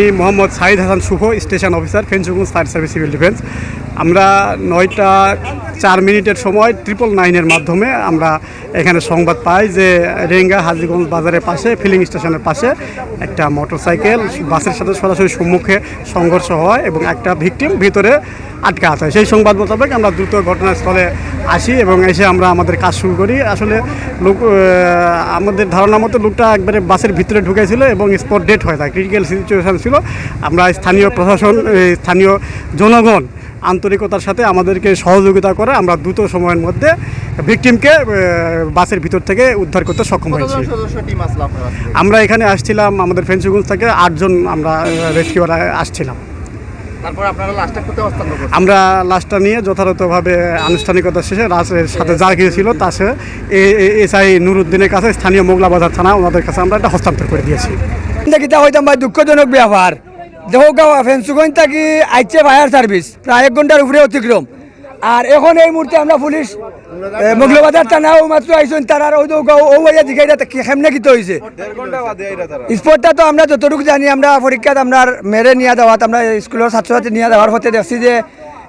আমি Mohammad Saeed Hasan Shuvo station officer Fenchuganj fire service civil defence. আমরা নয়টা চার মিনিটের সময় ট্রিপল নাইনের মাধ্যমে আমরা এখানে সংবাদ পাই যে রেঙ্গা হাজিগঞ্জ বাজারের পাশে ফিলিং স্টেশনের পাশে একটা মোটরসাইকেল বাসের সাথে সরাসরি সম্মুখে সংঘর্ষ হয় এবং একটা ভিকটিম ভিতরে আটকা আছে সেই সংবাদ মোতাবেক আমরা দ্রুত ঘটনাস্থলে আসি এবং এসে আমরা আমাদের কাজ শুরু করি। আসলে লোক আমাদের ধারণা মতো লোকটা একবারে বাসের ভিতরে ঢুকেছিল এবং স্পট ডেট হয়ে যায়। ক্রিটিক্যাল সিচুয়েশন ছিল। আমরা স্থানীয় প্রশাসন স্থানীয় জনগণ আন্তরিকতার সাথে আমাদেরকে সহযোগিতা করে আমরা দ্রুত সময়ের মধ্যে ভিকটিমকে বাসের ভিতর থেকে উদ্ধার করতে সক্ষম হয়েছি? আমরা এখানে আসছিলাম আমাদের ফেন্সিগঞ্জ থেকে আটজন আমরা রেস্কিউর আসছিলাম। আমরা লাশটা নিয়ে যথাযথভাবে আনুষ্ঠানিকতা শেষে রাজের সাথে যার গিয়েছিল তার সাথে এসআই নুরুদ্দিনের কাছে স্থানীয় মোগলাবাজার থানা ওনাদের কাছে আমরা এটা হস্তান্তর করে দিয়েছি। কিতা হইতাম ভাই দুঃখজনক ব্যাপার দেখো গাঁও, ফেন্সুগঞ্জ থাকি আইছে ফায়ার সার্ভিস, প্রায় এক ঘণ্টার উপরে অতিক্রম। আর এখন এই মুহূর্তে আমরা পুলিশ মগলবাজার থানাও মাত্র আইসন, তার ওই তো ও ভাইয়া দিকে এটা কেমনে কিতে হয়েছে স্পটটা তো আমরা যতটুকু জানি, আমরা পরীক্ষাত আমরা মেরে নিয়ে দেওয়াত, আমরা স্কুলের ছাত্রছাত্রী নিয়ে দেওয়ার হতে দেখছি যে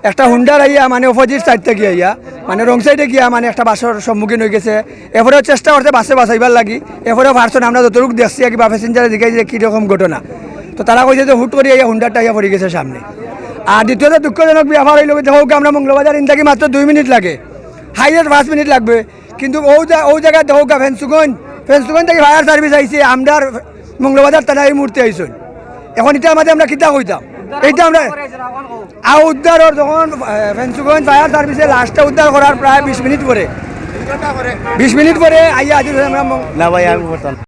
একটা হুন্ডার আইয়া মানে অপোজিট সাইড থেকে আইয়া মানে রং সাইডে গিয়া মানে একটা বাসের সম্মুখীন হয়ে গেছে। এরপরেও চেষ্টা করছে বাসে বাঁচাইবার লাগি এরপরেও ভার্সন আমরা যতটুকু দেখছি আর কি বা প্যাসেঞ্জারে দিকে যে কীরকম ঘটনা। তো তারা কইছে যে হুট করে হুন্ডারটা আইয়া পড়ে গেছে সামনে। আর দ্বিতীয়ত দুঃখজনক ব্যাপার হইল দেখো আমরা মঙ্গলবাজার ইন থাকি মাত্র দুই মিনিট লাগে। হাইয়েস্ট পাঁচ মিনিট লাগবে। কিন্তু ও ও জায়গায় দেখো ফেন্সুগঞ্জ। ফেন্সুগঞ্জ থেকে ফায়ার সার্ভিস আইছে আমরার মঙ্গলবাজার তারা এই মুহূর্তে আইসন। এখন এটা আমাদের আমরা কিতা কইতাম? এইটা আমরা আর উদ্ধার যখন ফেন্সুগঞ্জ ফায়ার সার্ভিসে লাস্টে উদ্ধার করার প্রায় বিশ মিনিট পরে। বিশ মিনিট পরে আইয়া আজি আমরা না ভাই, আমি করতাম